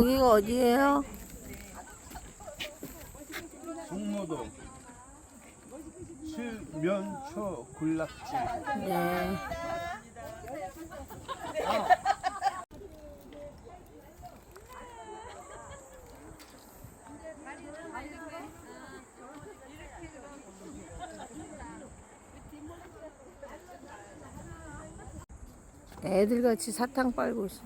여기가 어디예요? 종로동 실면초 군락지 네. 애들같이 사탕 빨고 있어.